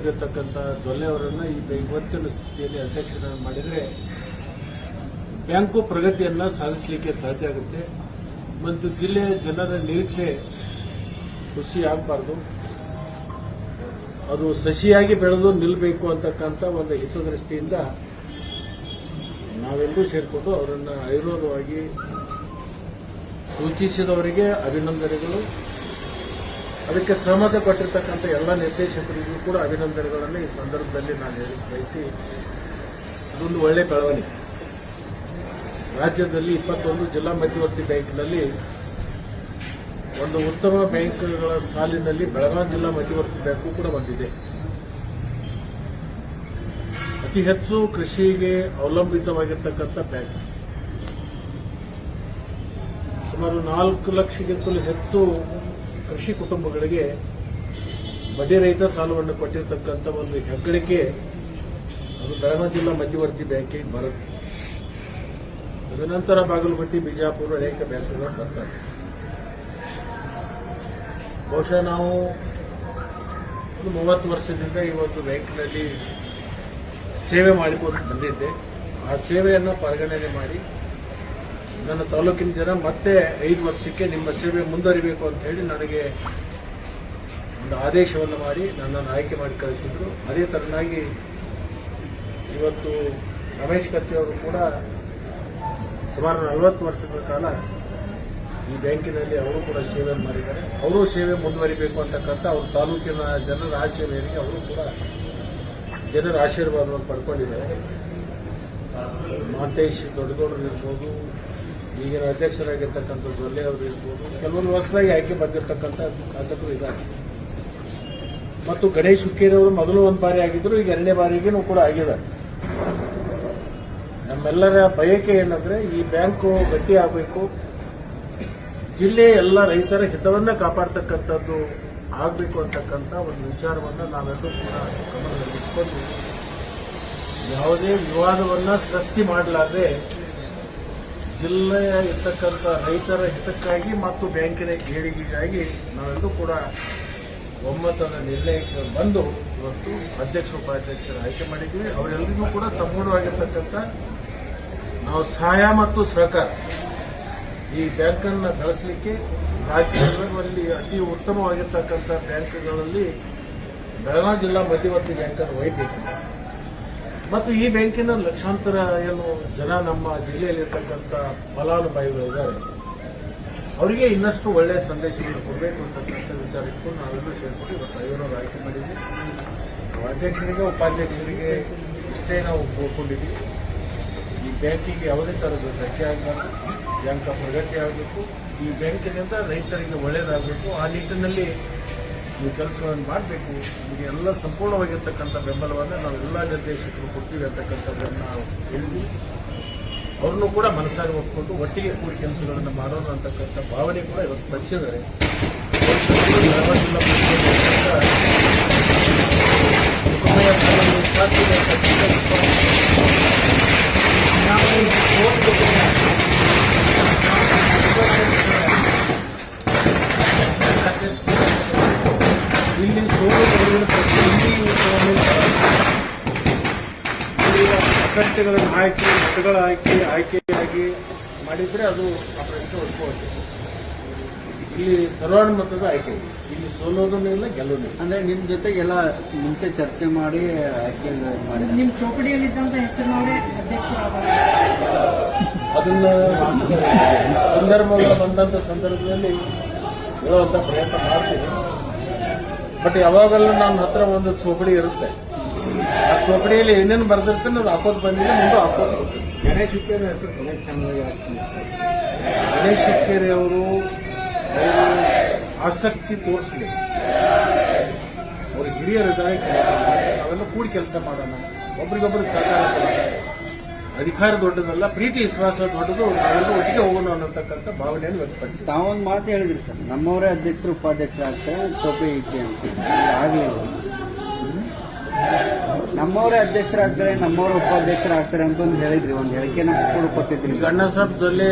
ಹೊಂದಿರತಕ್ಕಂಥ ಜೊಲ್ಲೆ ಅವರನ್ನು ಈ ಇವತ್ತಿನ ಸ್ಥಿತಿಯಲ್ಲಿ ಅಧ್ಯಕ್ಷರನ್ನು ಮಾಡಿದರೆ ಬ್ಯಾಂಕು ಪ್ರಗತಿಯನ್ನು ಸಾಧಿಸಲಿಕ್ಕೆ ಸಾಧ್ಯ ಆಗುತ್ತೆ. ಮತ್ತು ಜಿಲ್ಲೆಯ ಜನರ ನಿರೀಕ್ಷೆ ಖುಷಿ ಆಗಬಾರ್ದು ಅದು ಸಸಿಯಾಗಿ ಬೆಳೆದು ನಿಲ್ಲಬೇಕು ಅಂತಕ್ಕಂಥ ಒಂದು ಹಿತದೃಷ್ಟಿಯಿಂದ ನಾವೆಲ್ಲರೂ ಸೇರಿಕೊಂಡು ಅವರನ್ನು ಆಯುರ್ವೇದವಾಗಿ ಸೂಚಿಸಿದವರಿಗೆ ಅಭಿನಂದನೆಗಳು. ಅದಕ್ಕೆ ಸಹಮತ ಕೊಟ್ಟಿರ್ತಕ್ಕಂಥ ಎಲ್ಲ ನಿರ್ದೇಶಕರಿಗೂ ಕೂಡ ಅಭಿನಂದನೆಗಳನ್ನು ಈ ಸಂದರ್ಭದಲ್ಲಿ ನಾನು ಹೇಳಿ ಬಯಸಿ ಅದೊಂದು ಒಳ್ಳೆ ಬೆಳವಣಿಗೆ. ರಾಜ್ಯದಲ್ಲಿ ಇಪ್ಪತ್ತೊಂದು ಜಿಲ್ಲಾ ಮಧ್ಯವರ್ತಿ ಬ್ಯಾಂಕ್ನಲ್ಲಿ ಒಂದು ಉತ್ತಮ ಬ್ಯಾಂಕ್ಗಳ ಸಾಲಿನಲ್ಲಿ ಬೆಳಗಾವಿ ಜಿಲ್ಲಾ ಮಧ್ಯವರ್ತಿ ಬ್ಯಾಂಕು ಕೂಡ ಬಂದಿದೆ. ಅತಿ ಹೆಚ್ಚು ಕೃಷಿಗೆ ಅವಲಂಬಿತವಾಗಿರ್ತಕ್ಕಂಥ ಬ್ಯಾಂಕ್. ಸುಮಾರು ನಾಲ್ಕು ಲಕ್ಷಕ್ಕಿಂತಲೂ ಹೆಚ್ಚು ಕೃಷಿ ಕುಟುಂಬಗಳಿಗೆ ಬಡ್ಡಿ ರಹಿತ ಸಾಲವನ್ನು ಕೊಟ್ಟಿರತಕ್ಕಂಥ ಒಂದು ಹೆಗ್ಗಳಿಕೆ ಅದು ಬೆಳಗಾವಿ ಜಿಲ್ಲಾ ಮಧ್ಯವರ್ತಿ ಬ್ಯಾಂಕಿಗೆ ಬರುತ್ತೆ. ತದನಂತರ ಬಾಗಲಕೋಟೆ, ಬಿಜಾಪುರ ಅನೇಕ ಬ್ಯಾಂಕ್ಗಳು ಬರ್ತಾರೆ. ಬಹುಶಃ ನಾವು ಒಂದು ಮೂವತ್ತು ವರ್ಷದಿಂದ ಈ ಒಂದು ಬ್ಯಾಂಕ್ನಲ್ಲಿ ಸೇವೆ ಮಾಡಿಕೊಂಡು ಬಂದಿದ್ದೆ. ಆ ಸೇವೆಯನ್ನು ಪರಿಗಣನೆ ಮಾಡಿ ನನ್ನ ತಾಲೂಕಿನ ಜನ ಮತ್ತೆ ಐದು ವರ್ಷಕ್ಕೆ ನಿಮ್ಮ ಸೇವೆ ಮುಂದುವರಿಬೇಕು ಅಂತ ಹೇಳಿ ನನಗೆ ಒಂದು ಆದೇಶವನ್ನು ಮಾಡಿ ನನ್ನನ್ನು ಆಯ್ಕೆ ಮಾಡಿ ಕಳಿಸಿದ್ರು. ಅದೇ ತರನಾಗಿ ಇವತ್ತು ರಮೇಶ್ ಕತ್ತಿ ಅವರು ಕೂಡ ಸುಮಾರು ನಲವತ್ತು ವರ್ಷಗಳ ಕಾಲ ಈ ಬ್ಯಾಂಕಿನಲ್ಲಿ ಅವರು ಕೂಡ ಸೇವೆ ಮಾಡಿದ್ದಾರೆ. ಅವರು ಸೇವೆ ಮುಂದುವರಿಬೇಕು ಅಂತಕ್ಕಂಥ ಅವ್ರ ತಾಲೂಕಿನ ಜನರ ಆಶಯ ಮೇರೆಗೆ ಅವರು ಕೂಡ ಜನರ ಆಶೀರ್ವಾದವನ್ನು ಪಡ್ಕೊಂಡಿದ್ದಾರೆ. ಮಾತೇಶ್ ದೊಡ್ಡಗೌಡರು ಇರ್ಬೋದು ಈಗಿನ ಅಧ್ಯಕ್ಷರಾಗಿರ್ತಕ್ಕಂಥ ಜೊಲ್ಲೆ ಅವರು ಇರ್ಬೋದು, ಕೆಲವೊಂದು ವರ್ಷದಾಗಿ ಆಯ್ಕೆ ಬಂದಿರತಕ್ಕಂಥ ಶಾಸಕರು ಇದ್ದಾರೆ. ಮತ್ತು ಗಣೇಶ್ ಹುಕ್ಕೇರಿ ಅವರು ಮೊದಲು ಒಂದು ಬಾರಿ ಆಗಿದ್ರು, ಈಗ ಎರಡನೇ ಬಾರಿಗೂ ಕೂಡ ಆಗಿದ್ದಾರೆ. ನಮ್ಮೆಲ್ಲರ ಬಯಕೆ ಏನಂದ್ರೆ, ಈ ಬ್ಯಾಂಕು ಗಟ್ಟಿ ಆಗಬೇಕು. ಜಿಲ್ಲೆಯ ಎಲ್ಲ ರೈತರ ಹಿತವನ್ನ ಕಾಪಾಡ್ತಕ್ಕಂಥದ್ದು ಆಗಬೇಕು ಅಂತಕ್ಕಂಥ ಒಂದು ವಿಚಾರವನ್ನು ನಾವೆಲ್ಲರೂ ಕೂಡ ಗಮನದಲ್ಲಿ ಇಟ್ಕೊಂಡು ಯಾವುದೇ ವಿವಾದವನ್ನ ಸೃಷ್ಟಿ ಮಾಡಲಾರದೆ ಜಿಲ್ಲೆಯ ಇರ್ತಕ್ಕಂಥ ರೈತರ ಹಿತಕ್ಕಾಗಿ ಮತ್ತು ಬ್ಯಾಂಕಿನ ಏಳಿಗೆಗಾಗಿ ನಾವೆಲ್ಲರೂ ಕೂಡ ಒಮ್ಮತದ ನಿರ್ಣಯಕ್ಕೆ ಬಂದು ಇವತ್ತು ಅಧ್ಯಕ್ಷ ಉಪಾಧ್ಯಕ್ಷರ ಆಯ್ಕೆ ಮಾಡಿದ್ದೀವಿ. ಅವರೆಲ್ಲರಿಗೂ ಕೂಡ ಸಂಪೂರ್ಣವಾಗಿರ್ತಕ್ಕಂಥ ನಾವು ಸಹಾಯ ಮತ್ತು ಸಹಕಾರ ಈ ಬ್ಯಾಂಕನ್ನು ಬೆಳೆಸಲಿಕ್ಕೆ ರಾಜ್ಯದಲ್ಲಿ ಅತಿ ಉತ್ತಮವಾಗಿರ್ತಕ್ಕಂಥ ಬ್ಯಾಂಕ್ಗಳಲ್ಲಿ ಬೆಳಗಾವಿ ಜಿಲ್ಲಾ ಮಧ್ಯವರ್ತಿ ಬ್ಯಾಂಕನ್ನು ಒಯ್ಯಬೇಕು ಮತ್ತು ಈ ಬ್ಯಾಂಕಿನ ಲಕ್ಷಾಂತರ ಏನು ಜನ ನಮ್ಮ ಜಿಲ್ಲೆಯಲ್ಲಿರ್ತಕ್ಕಂಥ ಫಲಾನುಭವಿಗಳಿದ್ದಾರೆ ಅವರಿಗೆ ಇನ್ನಷ್ಟು ಒಳ್ಳೆಯ ಸಂದೇಶಗಳು ಕೊಡಬೇಕು ಅಂತಕ್ಕಂಥ ವಿಚಾರಕ್ಕೂ ನಾವೆಲ್ಲರೂ ಸೇರಿಕೊಂಡು ಇವತ್ತು ಐವರವರು ಆಯ್ಕೆ ಮಾಡಿದ್ವಿ. ಅಧ್ಯಕ್ಷರಿಗೆ ಉಪಾಧ್ಯಕ್ಷರಿಗೆ ಇಷ್ಟೇ ನಾವು ಕೋರ್ಕೊಂಡಿದ್ವಿ ಈ ಬ್ಯಾಂಕಿಗೆ ಯಾವುದೇ ಥರದ ಧಕ್ಕೆ ಆಗಬಾರ್ದು. ಬ್ಯಾಂಕ್ ಪ್ರಗತಿ ಆಗಬೇಕು ಈ ಬ್ಯಾಂಕಿನಿಂದ ರೈತರಿಗೆ ಒಳ್ಳೆಯದಾಗಬೇಕು ಆ ನಿಟ್ಟಿನಲ್ಲಿ ನೀವು ಕೆಲಸಗಳನ್ನು ಮಾಡಬೇಕು. ನಿಮಗೆ ಎಲ್ಲ ಸಂಪೂರ್ಣವಾಗಿರ್ತಕ್ಕಂಥ ಬೆಂಬಲವನ್ನು ನಾವು ಎಲ್ಲ ನಿರ್ದೇಶಕರು ಕೊಡ್ತೀವಿ ಅಂತಕ್ಕಂಥದ್ದನ್ನು ನಾವು ಹೇಳಿದ್ವಿ ಅವ್ರನ್ನೂ ಕೂಡ ಮನಸ್ಸಾಗಿ ಒಪ್ಪಿಕೊಂಡು ಒಟ್ಟಿಗೆ ಕೂಡಿ ಕೆಲಸಗಳನ್ನು ಮಾಡೋಣ ಅಂತಕ್ಕಂಥ ಭಾವನೆ ಕೂಡ ಇವತ್ತು ಬೆಳೆಸಿದ್ದಾರೆ. ಸಂಸ್ಥೆಗಳನ್ನು ಹಾಕಿ ಮತಗಳ ಹಾಕಿ ಆಯ್ಕೆಯಾಗಿ ಮಾಡಿದರೆ ಅದು ಆಪರೇಷನ್ ಒಪ್ಪಿಕೊಳ್ಳುತ್ತೆ. ಇಲ್ಲಿ ಸರ್ವಾನುಮತದ ಆಯ್ಕೆ ಇಲ್ಲಿ ಸೋಲೋದನ್ನೂ ಇಲ್ಲ ಗೆಲ್ಲೋದು ಅಂದ್ರೆ ನಿಮ್ ಜೊತೆಗೆಲ್ಲ ಮುಂಚೆ ಚರ್ಚೆ ಮಾಡಿ ಆಯ್ಕೆ ಮಾಡಿ ನಿಮ್ ಚೌಕಡಿಯಲ್ಲಿದ್ದಂತ ಹೆಸರಿನವರೇ ಅದನ್ನ ಸಂದರ್ಭಗಳು ಬಂದಂತ ಸಂದರ್ಭದಲ್ಲಿ ಹೇಳುವಂತ ಪ್ರಯತ್ನ ಮಾಡ್ತೀನಿ. ಬಟ್ ಯಾವಾಗಲೂ ನಮ್ಮ ಹತ್ರ ಒಂದು ಚೌಕಡಿ ಇರುತ್ತೆ. ಆ ಚೋಪಡಿಯಲ್ಲಿ ಏನೇನು ಬರ್ದಿರ್ತೀನಿ ಅದು ಹಾಕೋದು ಬಂದಿದೆ ಮುಂದೆ ಹಾಕೋದು. ಗಣೇಶ್ ಹುಕ್ಕೇರಿ ಹೆಸರು ಗಣೇಶ್ ಹುಕ್ಕೇರಿ ಅವರು ಆಸಕ್ತಿ ತೋರಿಸಲಿ. ಅವ್ರ ಹಿರಿಯರಿದ್ದಾರೆ ಅವೆಲ್ಲ ನಾವೆಲ್ಲ ಕೂಡಿ ಕೆಲಸ ಮಾಡೋಣ. ಒಬ್ರಿಗೊಬ್ರು ಸಹಕಾರ ಅಧಿಕಾರ ದೊಡ್ಡದಲ್ಲ ಪ್ರೀತಿ ವಿಶ್ವಾಸ ದೊಡ್ಡದು ನಾವೆಲ್ಲ ಒಟ್ಟಿಗೆ ಹೋಗೋಣ ಅನ್ನತಕ್ಕಂಥ ಭಾವನೆಯನ್ನು ವ್ಯಕ್ತಪಡಿಸಿ ತಾವೊಂದು ಮಾತು ಹೇಳಿದ್ರಿ ಸರ್. ನಮ್ಮವರೇ ಅಧ್ಯಕ್ಷರು ಉಪಾಧ್ಯಕ್ಷರು ಆಗ್ತಾರೆ ಚೌಪಿ ಐತಿ ಅಂತ. ಆಗಲಿಲ್ಲ. ನಮ್ಮವರೇ ಅಧ್ಯಕ್ಷರಾಗ್ತಾರೆ ನಮ್ಮವರು ಉಪಾಧ್ಯಕ್ಷರಾಗ್ತಾರೆ ಅಂತ ಒಂದು ಹೇಳಿದ್ರಿ ಒಂದು ಹೇಳಿಕೆನ ಕೂಡ ಕೊಟ್ಟಿದ್ರಿ ಜೊಲ್ಲೆ